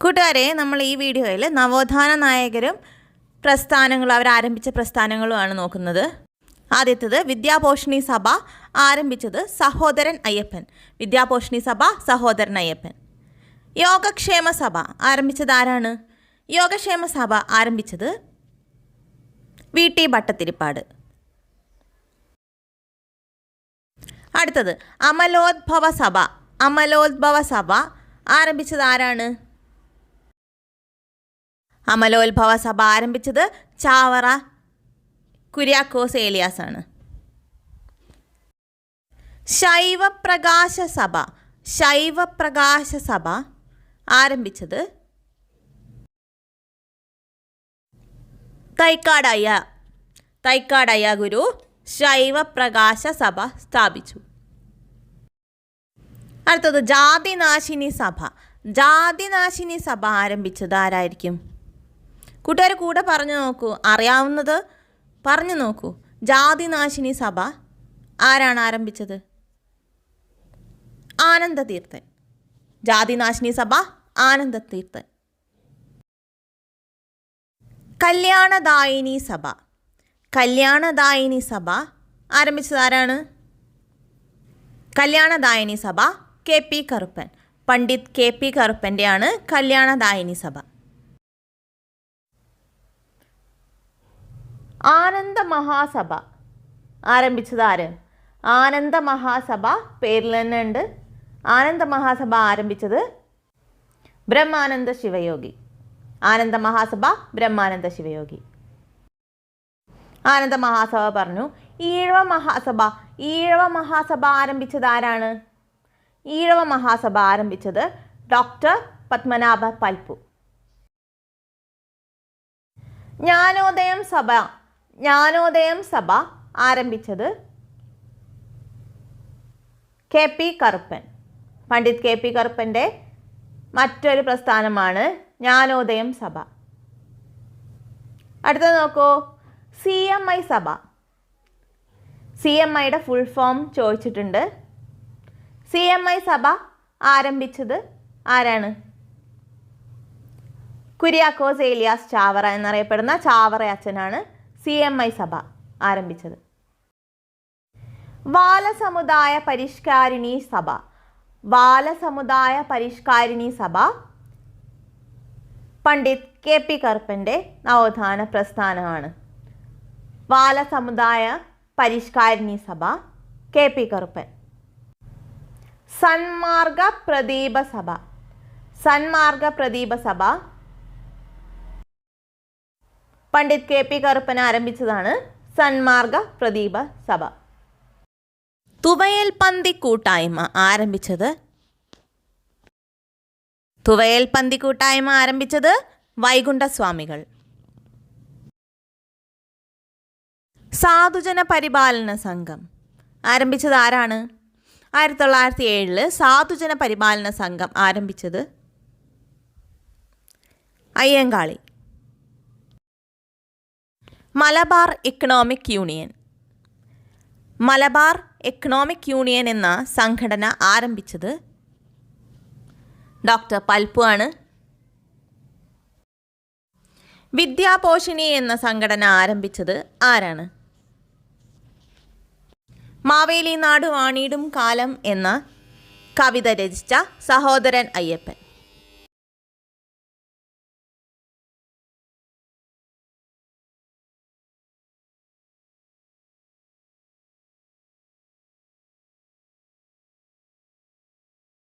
കൂട്ടുകാരെ നമ്മൾ ഈ വീഡിയോയിൽ നവോത്ഥാന നായകരും പ്രസ്ഥാനങ്ങളും അവർ ആരംഭിച്ച പ്രസ്ഥാനങ്ങളുമാണ് നോക്കുന്നത്. ആദ്യത്തേത് വിദ്യാപോഷിണി സഭ ആരംഭിച്ചത് സഹോദരൻ അയ്യപ്പൻ. വിദ്യാപോഷിണി സഭ സഹോദരൻ അയ്യപ്പൻ. യോഗക്ഷേമ സഭ ആരംഭിച്ചത് ആരാണ്? യോഗക്ഷേമ സഭ ആരംഭിച്ചത് വി ടി ഭട്ടത്തിരിപ്പാട് അടുത്തത് അമലോദ്ഭവ സഭ അമലോദ്ഭവ സഭ ആരംഭിച്ചത് ആരാണ്? അമലോത്ഭവ സഭ ആരംഭിച്ചത് ചാവറ കുര്യാക്കോസ് ഏലിയാസ് ആണ് ശൈവപ്രകാശ സഭ ശൈവപ്രകാശ സഭ ആരംഭിച്ചത് തൈക്കാടയ്യ തൈക്കാടയ്യ ഗുരു ശൈവപ്രകാശ സഭ സ്ഥാപിച്ചു. അടുത്തത് ജാതിനാശിനി സഭ. ജാതിനാശിനി സഭ ആരംഭിച്ചത് ആരായിരിക്കും? കൂട്ടുകാർ കൂടെ പറഞ്ഞു നോക്കൂ. അറിയാവുന്നത് പറഞ്ഞു നോക്കൂ. ജാതിനാശിനി സഭ ആരാണ് ആരംഭിച്ചത്? ആനന്ദതീർത്ഥൻ. ജാതിനാശിനി സഭ ആനന്ദതീർത്ഥൻ. കല്യാണദായിനി സഭ. കല്യാണദായിനി സഭ ആരംഭിച്ചത് ആരാണ്? Kalyanadayini Sabha K P Karuppan. Pandit K P കറുപ്പന്റെയാണ് Kalyanadayini Sabha. Ananda Mahasabha. ആരംഭിച്ചത് ആര്? ആനന്ദ മഹാസഭ പേരിൽ തന്നെ ഉണ്ട്. ആനന്ദ മഹാസഭ ആരംഭിച്ചത് ബ്രഹ്മാനന്ദ ശിവയോഗി. ആനന്ദ മഹാസഭ ബ്രഹ്മാനന്ദ ശിവയോഗി. ആനന്ദ മഹാസഭ പറഞ്ഞു ഈഴവ മഹാസഭ ഈഴവ മഹാസഭ ആരംഭിച്ചത് ആരാണ്? ഈഴവ മഹാസഭ ആരംഭിച്ചത് ഡോക്ടർ പത്മനാഭ പൽപ്പു. ജ്ഞാനോദയം സഭ ജ്ഞാനോദയം സഭ ആരംഭിച്ചത് K P Karuppan. Pandit K P കറുപ്പന്റെ മറ്റൊരു പ്രസ്ഥാനമാണ് ജ്ഞാനോദയം സഭ. അടുത്തത് നോക്കൂ. C M I Sabha. C M ഐയുടെ ഫുൾ ഫോം ചോദിച്ചിട്ടുണ്ട്. സി എം ഐ സഭ ആരംഭിച്ചത് ആരാണ്? കുര്യാക്കോസ് ഏലിയാസ് ചാവറ എന്നറിയപ്പെടുന്ന ചാവറ അച്ഛനാണ് സി എം ഐ സഭ ആരംഭിച്ചത്. ബാലസമുദായ പരിഷ്കാരിണി സഭ. ബാലസമുദായ പരിഷ്കാരിണി സഭ പണ്ഡിറ്റ് കെ പി കറുപ്പന്റെ നവോത്ഥാന പ്രസ്ഥാനമാണ്. Balasamudaya Parishkarini Sabha K P Karuppan. Sanmarga Pradeepa Sabha. Sanmarga Pradeepa Sabha Pandit K P Karuppan ആരംഭിച്ചതാണ് Sanmarga Pradeepa Sabha. Thuvayal പന്തി കൂട്ടായ്മ ആരംഭിച്ചത്? തുവയൽ പന്തി കൂട്ടായ്മ ആരംഭിച്ചത് വൈകുണ്ഠസ്വാമികൾ. സാധുജന പരിപാലന സംഘം. ആരംഭിച്ചത് ആരാണ്? ആയിരത്തി തൊള്ളായിരത്തി ഏഴിൽ സാധുജന പരിപാലന സംഘം ആരംഭിച്ചത്? Ayyankali. Malabar economic union Malabar economic union എന്ന സംഘടന ആരംഭിച്ചത് ഡോക്ടർ പൽപ്പു ആണ്. വിദ്യാപോഷിണി എന്ന സംഘടന ആരംഭിച്ചത് ആരാണ്? മാവേലി നാട് വാണിയിടും കാലം എന്ന കവിത രചിച്ച സഹോദരൻ അയ്യപ്പൻ.